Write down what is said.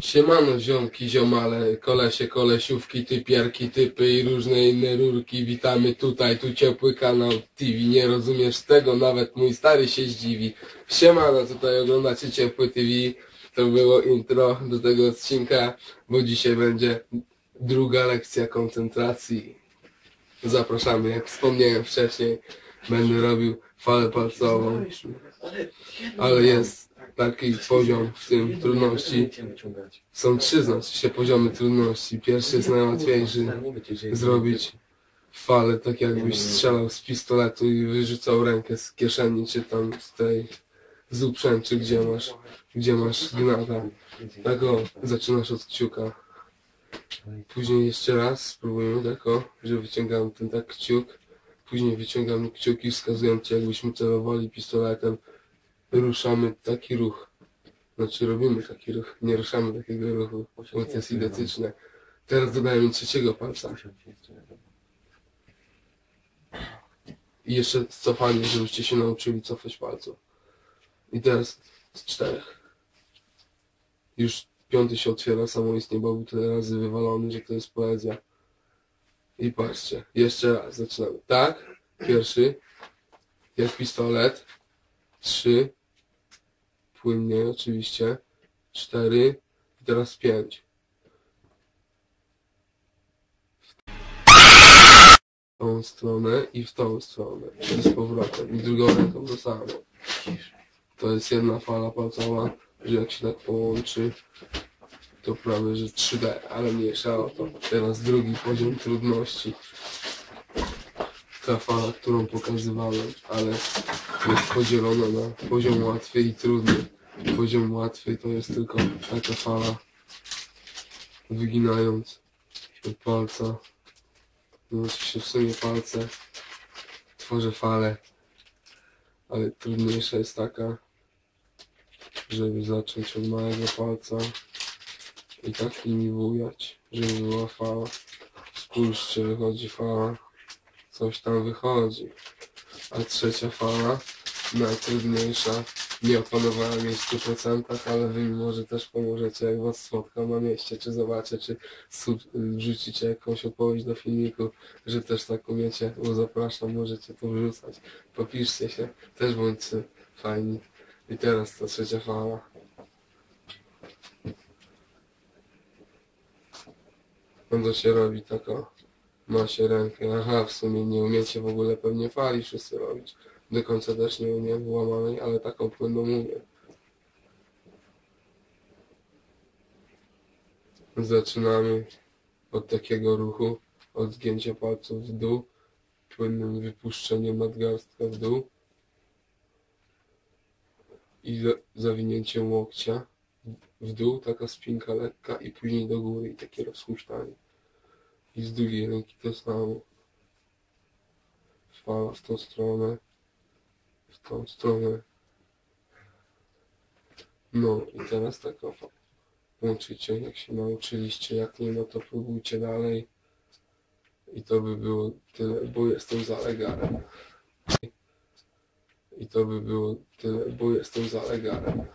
Siemano ziomki, ziomale, kolesie, kolesiówki, typiarki, typy i różne inne rurki. Witamy tutaj, tu ciepły kanał TV. Nie rozumiesz tego, nawet mój stary się zdziwi. Siemano, tutaj oglądacie ciepły TV. To było intro do tego odcinka, bo dzisiaj będzie druga lekcja koncentracji. Zapraszamy, jak wspomniałem wcześniej, będę robił falę palcową, ale jest taki poziom w tym trudności. Są trzy znaczy się poziomy trudności. Pierwszy jest najłatwiejszy. Zrobić falę tak jakbyś strzelał z pistoletu i wyrzucał rękę z kieszeni czy tam z tej z uprzęczy, gdzie masz, gdzie masz gnata. Tak o, zaczynasz od kciuka. Później jeszcze raz spróbujemy tak o, że wyciągamy ten tak kciuk. Później wyciągamy kciuki, wskazują ci jakbyśmy celowali pistoletem. Ruszamy taki ruch. Znaczy robimy taki ruch, nie ruszamy takiego ruchu, bo to jest identyczne. Teraz dodajemy trzeciego palca. I jeszcze cofanie, żebyście się nauczyli cofać palców. I teraz z czterech. Już piąty się otwiera samoistnie, bo był tyle razy wywalony, że to jest poezja. I patrzcie, jeszcze raz zaczynamy. Tak, pierwszy, jak pistolet, trzy, płynnie oczywiście, cztery, i teraz pięć. W tą stronę i w tą stronę. I z powrotem. I drugą ręką to samo. To jest jedna fala palcowa, że jak się tak połączy, to prawie, że 3D, ale mniejsza o to. Teraz drugi poziom trudności. Ta fala, którą pokazywałem, ale jest podzielona na poziom łatwy i trudny. Poziom łatwy to jest tylko taka fala, wyginając od palca. No się w sumie palce tworzy falę, ale trudniejsza jest taka, żeby zacząć od małego palca i tak nimi bujać, żeby była fala. Spójrzcie, wychodzi fala, coś tam wychodzi. A trzecia fala, najtrudniejsza, nie opanowałem jej w 100%, ale wy mi może też pomożecie, jak was spotkam na mieście, czy zobaczę, czy wrzucicie jakąś odpowiedź do filmiku, że też tak umiecie, bo zapraszam, możecie to wrzucać. Popiszcie się, też bądźcie fajni. I teraz ta trzecia fala. No to się robi taka, ma się rękę, aha, w sumie nie umiecie w ogóle pewnie fali wszyscy robić. Do końca też nie umiem łamanej, ale taką płynną umiem. Zaczynamy od takiego ruchu, od zgięcia palców w dół, płynnym wypuszczeniem nadgarstka w dół i za- zawinięciem łokcia w dół, taka spinka lekka i później do góry i takie rozhuśtanie. I z drugiej ręki to samo. Fala w tą stronę, w tą stronę. No i teraz tak o, łączycie, jak się nauczyliście, jak nie, no to próbujcie dalej. I to by było tyle, bo jestem za legarem. I to by było tyle, bo jestem za legarem.